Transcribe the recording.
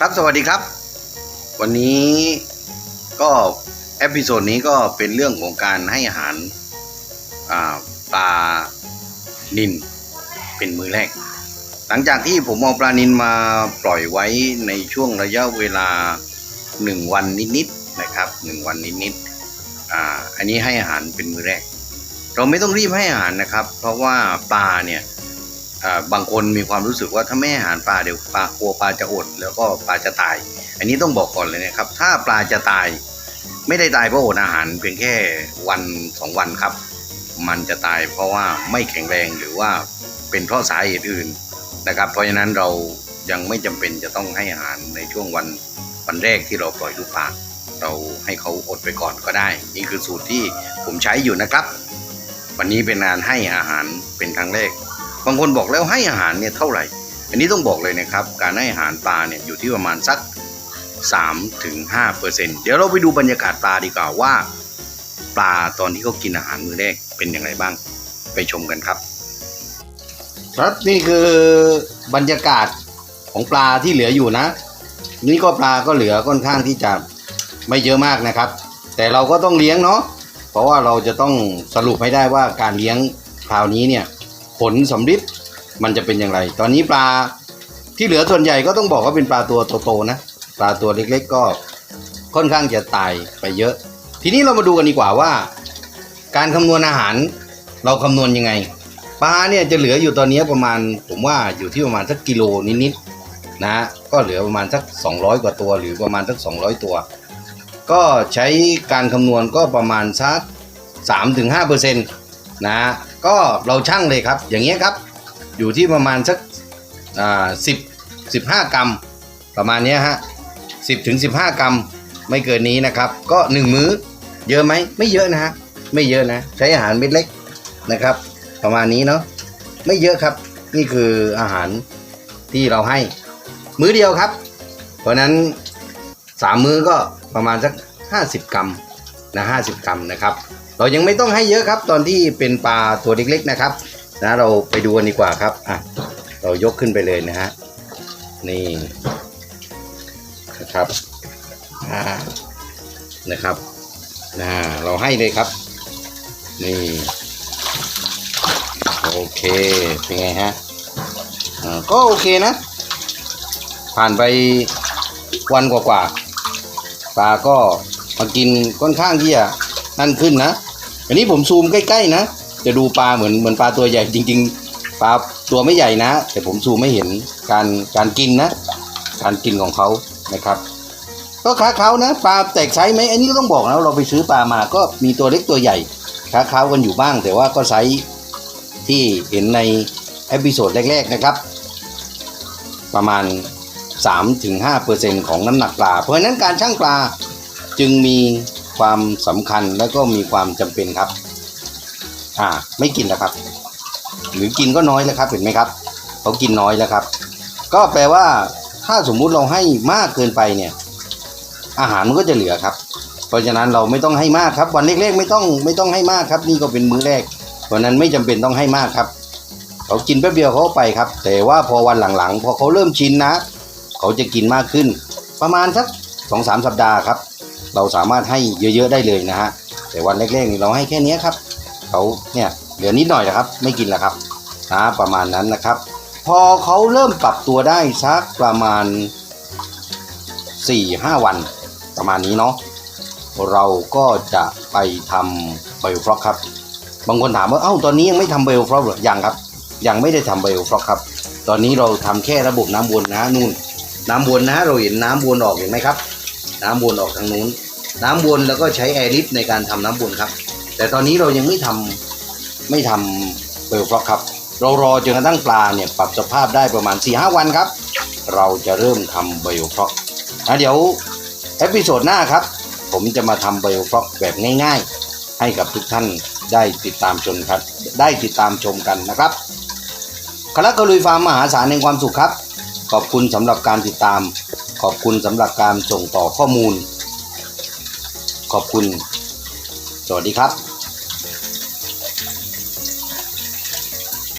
ครับสวัสดีครับ วันนี้ก็เอพิโซดนี้ก็เป็นเรื่องของการให้อาหารปลานินเป็นมือแรก หลังจากที่ผมเอาปลานินมาปล่อยไว้ในช่วงระยะเวลาหนึ่งวันนิดๆนะครับหนึ่งวันนิดๆอ่าอันนี้ให้อาหารเป็นมือแรก เราไม่ต้องรีบให้อาหารนะครับ เพราะว่าปลาเนี่ย บางคนมีความรู้สึกว่าถ้าไม่ให้อาหารปลาเดี๋ยวปลากลัวปลาจะอด แล้วก็ปลาจะตาย อันนี้ต้องบอกก่อนเลยนะครับ ถ้าปลาจะตาย ไม่ได้ตายเพราะอดอาหารเพียงแค่วันสองวันครับ มันจะตายเพราะว่าไม่แข็งแรงหรือว่าเป็นเพราะสาเหตุอื่นนะครับ เพราะฉะนั้นเรายังไม่จำเป็นจะต้องให้อาหารในช่วงวันวันแรกที่เราปล่อยลูกปลาเราให้เขาอดไปก่อนก็ได้ นี่คือสูตรที่ผมใช้อยู่นะครับ วันนี้เป็นงานให้อาหารเป็นครั้งแรก บางคนบอกแล้วให้อาหารเนี่ยเท่าไหร่ อันนี้ต้องบอกเลยนะครับ การให้อาหารปลาเนี่ยอยู่ที่ประมาณสัก3ถึง5เปอร์เซ็นต์เดี๋ยวเราไปดูบรรยากาศปลาดีกว่าว่า ปลาตอนที่เขากินอาหารมื้อแรกเป็นอย่างไรบ้างไปชมกันครับ ครับนี่คือบรรยากาศของปลาที่เหลืออยู่นะ นี่ก็ปลาก็เหลือค่อนข้างที่จะไม่เยอะมากนะครับ แต่เราก็ต้องเลี้ยงเนาะเพราะว่าเราจะต้องสรุปให้ได้ว่าการเลี้ยงคราวนี้เนี่ย ผลสำลิดมันจะเป็นอย่างไร ตอนนี้ปลาที่เหลือส่วนใหญ่ก็ต้องบอกว่าเป็นปลาตัวโตๆนะ ปลาตัวเล็กๆก็ค่อนข้างจะตายไปเยอะ ทีนี้เรามาดูกันดีกว่าว่า การคำนวณอาหารเราคำนวณยังไง ปลาเนี่ยจะเหลืออยู่ตอนนี้ประมาณผมว่าอยู่ที่ประมาณสักกิโลนิดๆนะ ก็เหลือประมาณสัก 200 กว่าตัว หรือประมาณสัก 200 ตัว ก็ใช้การคำนวณก็ประมาณสัก3-5% นะก็เราชั่งเลยครับ อย่างเงี้ยครับ อยู่ที่ประมาณสักอ่าสิบสิบห้ากรัม ประมาณเนี้ยฮะสิบถึงสิบห้ากรัมไม่เกินนี้นะครับ ก็หนึ่งมื้อ เยอะไหมไม่เยอะนะฮะไม่เยอะนะ ใช้อาหารเม็ดเล็กนะครับ ประมาณนี้เนาะไม่เยอะครับ นี่คืออาหารที่เราให้ มื้อเดียวครับ เพราะฉะนั้นสามมื้อก็ประมาณสักห้าสิบกรัมนะห้าสิบกรัมนะครับ เรายังไม่ต้องให้เยอะครับ ตอนที่เป็นปลาตัวเล็กๆนะครับ นะเราไปดูกันดีกว่าครับอะเรายกขึ้นไปเลยนะฮะนี่นะครับอ่านะครับนะเราให้เลยครับ นี่โอเคเป็นไงฮะก็โอเคนะ ผ่านไปวันกว่าๆปลาก็มากินค่อนข้างที่จะนั่นขึ้นนะ อันนี้ผมซูมใกล้ๆนะ จะดูปลาเหมือนเหมือนปลาตัวใหญ่จริง ๆ ปลาตัวไม่ใหญ่นะ แต่ผมซูมไม่เห็นการการกินนะ การกินของเขานะครับ ก็ค้าเขานะ ปลาแตกไซส์ไหมอันนี้ก็ต้องบอกนะเราไปซื้อปลามาก็มีตัวเล็กตัวใหญ่ค้าเขากันอยู่บ้าง แต่ว่าก็ไซส์ที่เห็นในเอพิโซดแรก ๆนะครับ ประมาณ 3-5%ของน้ำหนักปลา เพราะฉะนั้นการชั่งปลาจึงมี ความสำคัญและก็มีความจำเป็นครับ อ่า ไม่กินแล้วครับ หรือกินก็น้อยแล้วครับ เห็นไหมครับเขากินน้อยแล้วครับ ก็แปลว่าถ้าสมมุติเราให้มากเกินไปเนี่ย อาหารมันก็จะเหลือครับ เพราะฉะนั้นเราไม่ต้องให้มากครับ วันเล็กๆไม่ต้องไม่ต้องให้มากครับ นี่ก็เป็นมื้อแรก เพราะนั้นไม่จำเป็นต้องให้มากครับเขากินแป๊บเดียวเขาไปครับ แต่ว่าพอวันหลังๆ พอเขาเริ่มชินนะ เขาจะกินมากขึ้น ประมาณสักสองสามสัปดาห์ครับ เราสามารถให้เยอะๆได้เลยนะฮะแต่วันแรกๆนี่เราให้แค่นี้ครับเขาเนี่ยเหลือนิดหน่อยนะครับ ไม่กินแล้วครับนะประมาณนั้นนะครับ พอเขาเริ่มปรับตัวได้สักประมาณ 4-5 วันประมาณนี้เนาะเราก็จะไปทำไบโอฟล็อกครับ บางคนถามว่าเอ้าตอนนี้ยังไม่ทำไบโอฟล็อกหรอยังครับ ยังไม่ได้ทำไบโอฟล็อกครับ ตอนนี้เราทำแค่ระบบน้ำวนนะนู่น น้ำวนนะเราเห็นน้ำวนออกเห็นไหมครับ น้ำวนออกทางนู้น น้ำวนแล้วก็ใช้แอร์ลิฟในการทำน้ำวนครับ แต่ตอนนี้เรายังไม่ทำไม่ทำไบโอฟล็อกครับ เรารอจนกระทั่งปลาเนี่ยปรับสภาพได้ประมาณ4-5วันครับ เราจะเริ่มทำไบโอฟล็อกนะเดี๋ยวเอพิโซดหน้าครับ ผมจะมาทำไบโอฟล็อกแบบง่าย ๆ ให้กับทุกท่านได้ติดตามชมครับ ได้ติดตามชมกันนะครับคณะกลุยฟาร์มมหาศาลแห่งความสุขครับ ขอบคุณสำหรับการติดตาม ขอบคุณสำหรับการส่งต่อข้อมูล ขอบคุณ สวัสดีครับ